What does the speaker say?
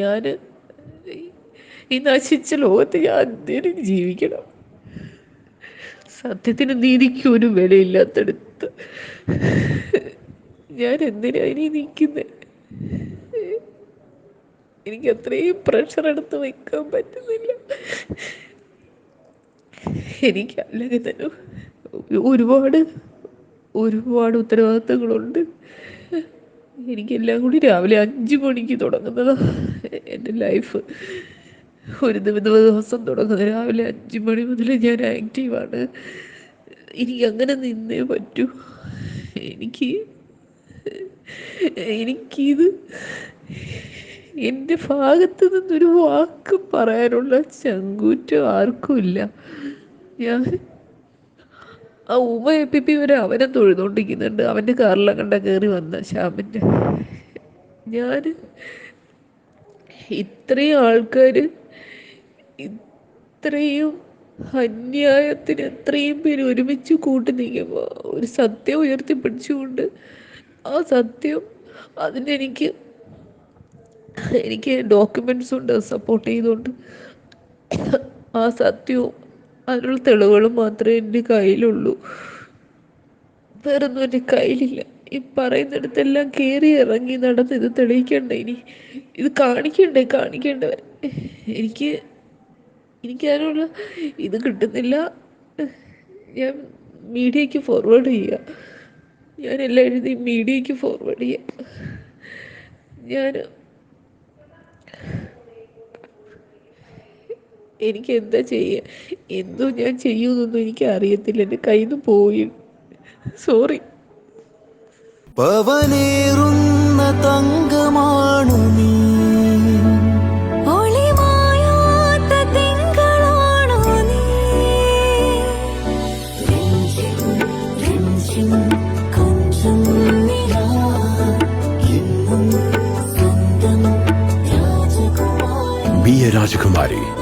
ഞാൻ ഈ നശിച്ച ലോകത്ത് ഞാൻ എന്തിനും ജീവിക്കണം. സത്യത്തിന് നീതിക്കൊരു വിലയില്ലാത്തടുത്ത് ഞാൻ എന്തിനാ ഇനി നിൽക്കുന്നത് എനിക്ക് അത്രയും പ്രഷർ എടുത്ത് വെക്കാൻ പറ്റുന്നില്ല. എനിക്ക് അല്ലെങ്കിൽ തന്നെ ഒരുപാട് ഒരുപാട് ഉത്തരവാദിത്തങ്ങളുണ്ട്. എനിക്കെല്ലാം കൂടി രാവിലെ അഞ്ച് മണിക്ക് തുടങ്ങുന്നത് എന്റെ ലൈഫ്. ഒരു ദിവ- ദിവസം തുടങ്ങുന്നത് രാവിലെ അഞ്ച് മണി മുതൽ ഞാൻ ആക്റ്റീവാണ് എനിക്ക് അങ്ങനെ നിന്നേ പറ്റൂ. എനിക്ക് എനിക്കിത് എന്റെ ഭാഗത്ത് നിന്നൊരു വാക്ക് പറയാനുള്ള ചങ്കൂറ്റം ആർക്കുമില്ല ഞാൻ ആ ഉമ പിപ്പി പി വരെ അവനെ തൊഴുതുകൊണ്ടിരിക്കുന്നുണ്ട് അവന്റെ കാറിലെ കണ്ട കയറി വന്ന ശ്യാമിന്റെ ഞാൻ ഇത്രയും ആൾക്കാർ ഇത്രയും അന്യായത്തിന് എത്രയും പേര് ഒരുമിച്ച് കൂട്ടി നിൽക്കുമ്പോൾ ഒരു സത്യം ഉയർത്തിപ്പിടിച്ചുകൊണ്ട് ആ സത്യം അതിനെനിക്ക് എനിക്ക് ഡോക്യുമെൻസ് ഉണ്ട് സപ്പോർട്ട് ചെയ്തുകൊണ്ട് ആ സത്യവും അതിനുള്ള തെളിവുകൾ മാത്രമേ എന്റെ കയ്യിലുള്ളൂ. വേറൊന്നും എന്റെ കയ്യിലില്ല. ഈ പറയുന്നിടത്തെല്ലാം കയറി ഇറങ്ങി നടന്ന് ഇത് തെളിയിക്കണ്ടേ ഇനി? ഇത് കാണിക്കണ്ടേ? കാണിക്കേണ്ടവർ എനിക്ക് എനിക്ക് അതിനുള്ള ഇത് കിട്ടുന്നില്ല. ഞാൻ മീഡിയയ്ക്ക് ഫോർവേഡ് ചെയ്യുക ഞാൻ എല്ലാം എഴുതി മീഡിയയ്ക്ക് ഫോർവേഡ് ചെയ്യുക ഞാൻ എനിക്ക് എന്താ ചെയ്യുക എന്തോ ഞാൻ ചെയ്യുമെന്നൊന്നും എനിക്ക് അറിയത്തില്ല എന്റെ കയ്യിൽ നിന്ന് പോയി. സോറി. പവനേറുന്ന തങ്കമാണു നീ. രാജകുമാരി